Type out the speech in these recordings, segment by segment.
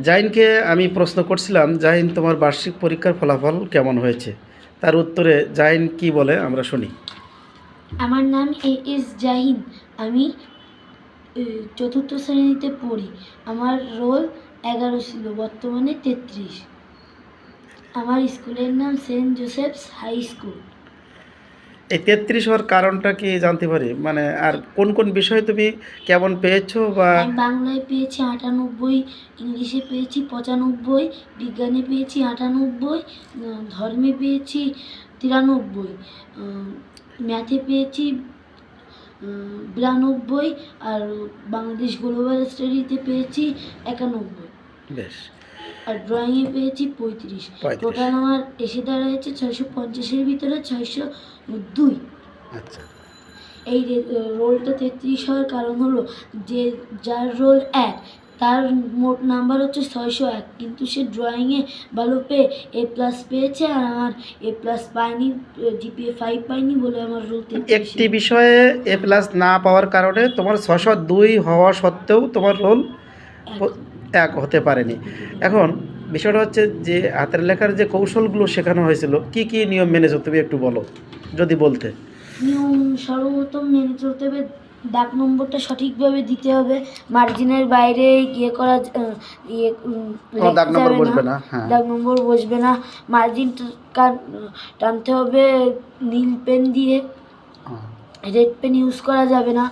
জাহিনকে আমি প্রশ্ন করছিলাম, জাহিন, তোমার বার্ষিক পরীক্ষার ফলাফল কেমন হয়েছে? তার উত্তরে, জাহিন কি বলে আমরা শুনি। আমার নাম এ এস জাহিন। আমি চতুর্থ শ্রেণীতে পড়ি। আমার রোল এগারো ছিল, বর্তমানে তেত্রিশ। আমার স্কুলের নাম সেন্ট জোসেফস হাই স্কুল। এই তেত্রিশ হওয়ার কারণটা কি জানতে পারি? মানে আর কোন কোন বিষয়ে তুমি কেমন পেয়েছ বা আমি বাংলায় পেয়েছি আটানব্বই ইংলিশে পেয়েছি পঁচানব্বই বিজ্ঞানে পেয়েছি আটানব্বই ধর্মে পেয়েছি তিরানব্বই ম্যাথে পেয়েছি বিরানব্বই আর বাংলাদেশ গ্লোবাল স্টাডিতে পেয়েছি একানব্বই। বেশ। আর ড্রয়িংয়ে পেয়েছি পঁয়ত্রিশ। 35 টোটাল আমার এসে দাঁড়াচ্ছে ছয়শো পঞ্চাশের ভিতরে ছয়শো দুই আচ্ছা। এই রোলটা তেত্রিশ হওয়ার কারণ হলো যে যার রোল এক তার মোট নাম্বার হচ্ছে ছয়শো এক। কিন্তু সে ড্রয়িংয়ে ভালো পেয়ে এ প্লাস পেয়েছে আর আমার এ প্লাস পাইনি জিপিএ ফাইভ পাইনি বলে আমার রোল একটি বিষয়ে এ প্লাস না পাওয়ার কারণে তোমার ছশো দুই হওয়া সত্ত্বেও তোমার রোল এক হতে পারেনি। এখন বিষয়টা হচ্ছে যে হাতের লেখার যে কৌশলগুলো শেখানো হয়েছিল কি কি নিয়ম মেনে চলতে হবে একটু বলো যদি বলতে। নিয়ম সর্বপ্রথম মেনে চলতে হবে ডাক নম্বরটা সঠিকভাবে দিতে হবে মার্জিনের বাইরে ইয়ে করা ইয়ে কোনো দাগ নম্বর বসবে না হ্যাঁ। দাগ নম্বর বসবে না মার্জিন টানতে হবে নীল পেন দিয়ে। হ্যাঁ। রেড পেন ইউজ করা যাবে না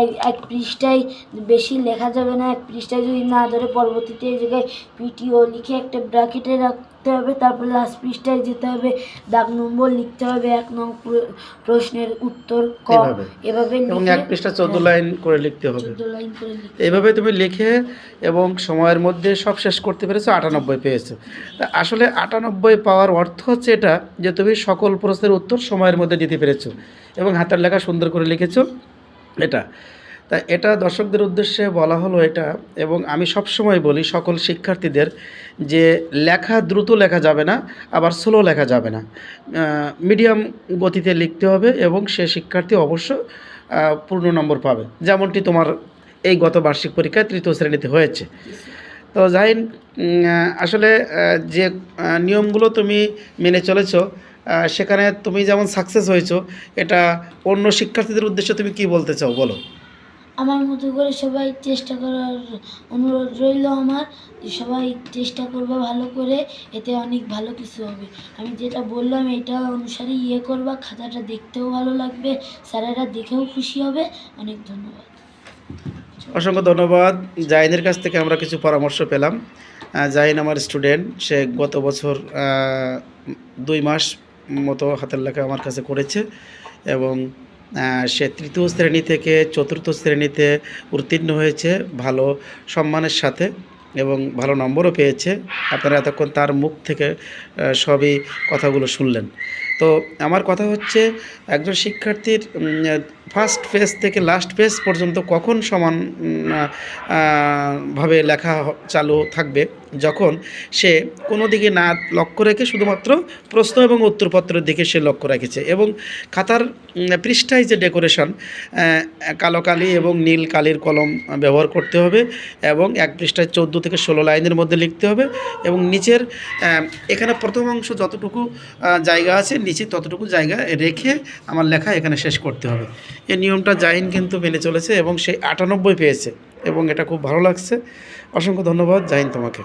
এক এক পৃষ্ঠায় বেশি লেখা যাবে না এক পৃষ্ঠায় যদি না ধরে পরবর্তীতে এই জায়গায় পিটিও লিখে একটা ব্র্যাকেটে রাখতে হবে তারপর লাস্ট পৃষ্ঠায় যেতে হবে দাগ নম্বর লিখতে হবে এক নং প্রশ্নের উত্তর ক এভাবে। এবং এক পৃষ্ঠা চোদ্দ হ্যাঁ, লাইন করে লিখতে হবে। চোদ্দ লাইন করে এইভাবে তুমি লিখে এবং সময়ের মধ্যে সব শেষ করতে পেরেছ আটানব্বই পেয়েছ। তা আসলে আটানব্বই পাওয়ার অর্থ হচ্ছে এটা যে তুমি সকল প্রশ্নের উত্তর সময়ের মধ্যে দিতে পেরেছ এবং হাতের লেখা সুন্দর করে লিখেছো। এটা। তা এটা দর্শকদের উদ্দেশ্যে বলা হলো এটা এবং আমি সব সময় বলি সকল শিক্ষার্থীদের যে লেখা দ্রুত লেখা যাবে না, আবার স্লো লেখা যাবে না। মিডিয়াম গতিতে লিখতে হবে এবং সে শিক্ষার্থী অবশ্য পূর্ণ নম্বর পাবে। যেমনটি তোমার এই গত বার্ষিক পরীক্ষায় তৃতীয় শ্রেণীতে হয়েছে। তো জাহিন আসলে যে নিয়মগুলো তুমি মেনে চলেছো সেখানে তুমি যেমন সাকসেস হয়েছো এটা অন্য শিক্ষার্থীদের উদ্দেশ্যে তুমি কি বলতে চাও বলো? আমার মতো করে সবাই চেষ্টা করার অনুরোধ রইল আমার যে সবাই চেষ্টা করবা ভালো করে এতে অনেক ভালো কিছু হবে। আমি যেটা বললাম এটা অনুসারে ইয়ে করবা খাতাটা দেখতেও ভালো লাগবে স্যারেরা দেখেও খুশি হবে। অনেক ধন্যবাদ। অসংখ্য ধন্যবাদ। জাহিনের কাছ থেকে আমরা কিছু পরামর্শ পেলাম। জাহিন আমার স্টুডেন্ট সে গত বছর দুই মাস মতো হাতের লেখা আমার কাছে করেছে এবং সে তৃতীয় শ্রেণি থেকে চতুর্থ শ্রেণীতে উত্তীর্ণ হয়েছে ভালো সম্মানের সাথে এবং ভালো নম্বরও পেয়েছে। আপনারা এতক্ষণ তার মুখ থেকে সবই কথাগুলো শুনলেন। তো আমার কথা হচ্ছে, একজন শিক্ষার্থীর ফার্স্ট ফেজ থেকে লাস্ট ফেজ পর্যন্ত কখন সমান ভাবে লেখা চালু থাকবে? যখন সে কোনো দিকে না লক্ষ্য রেখে শুধুমাত্র প্রশ্ন এবং উত্তরপত্রের দিকে সে লক্ষ্য রেখেছে এবং খাতার পৃষ্ঠায় যে ডেকোরেশন কালো কালি এবং নীল কালির কলম ব্যবহার করতে হবে এবং এক পৃষ্ঠায় চোদ্দ থেকে ষোলো লাইনের মধ্যে লিখতে হবে এবং নিচের এখানে প্রথম অংশ যতটুকু জায়গা আছে নিচে ততটুকু জায়গা রেখে আমার লেখা এখানে শেষ করতে হবে। এই নিয়মটা জাহিন কিন্তু মেনে চলেছে এবং সে আটানব্বই পেয়েছে এবং এটা খুব ভালো লাগছে। অসংখ্য ধন্যবাদ জাহিন তোমাকে।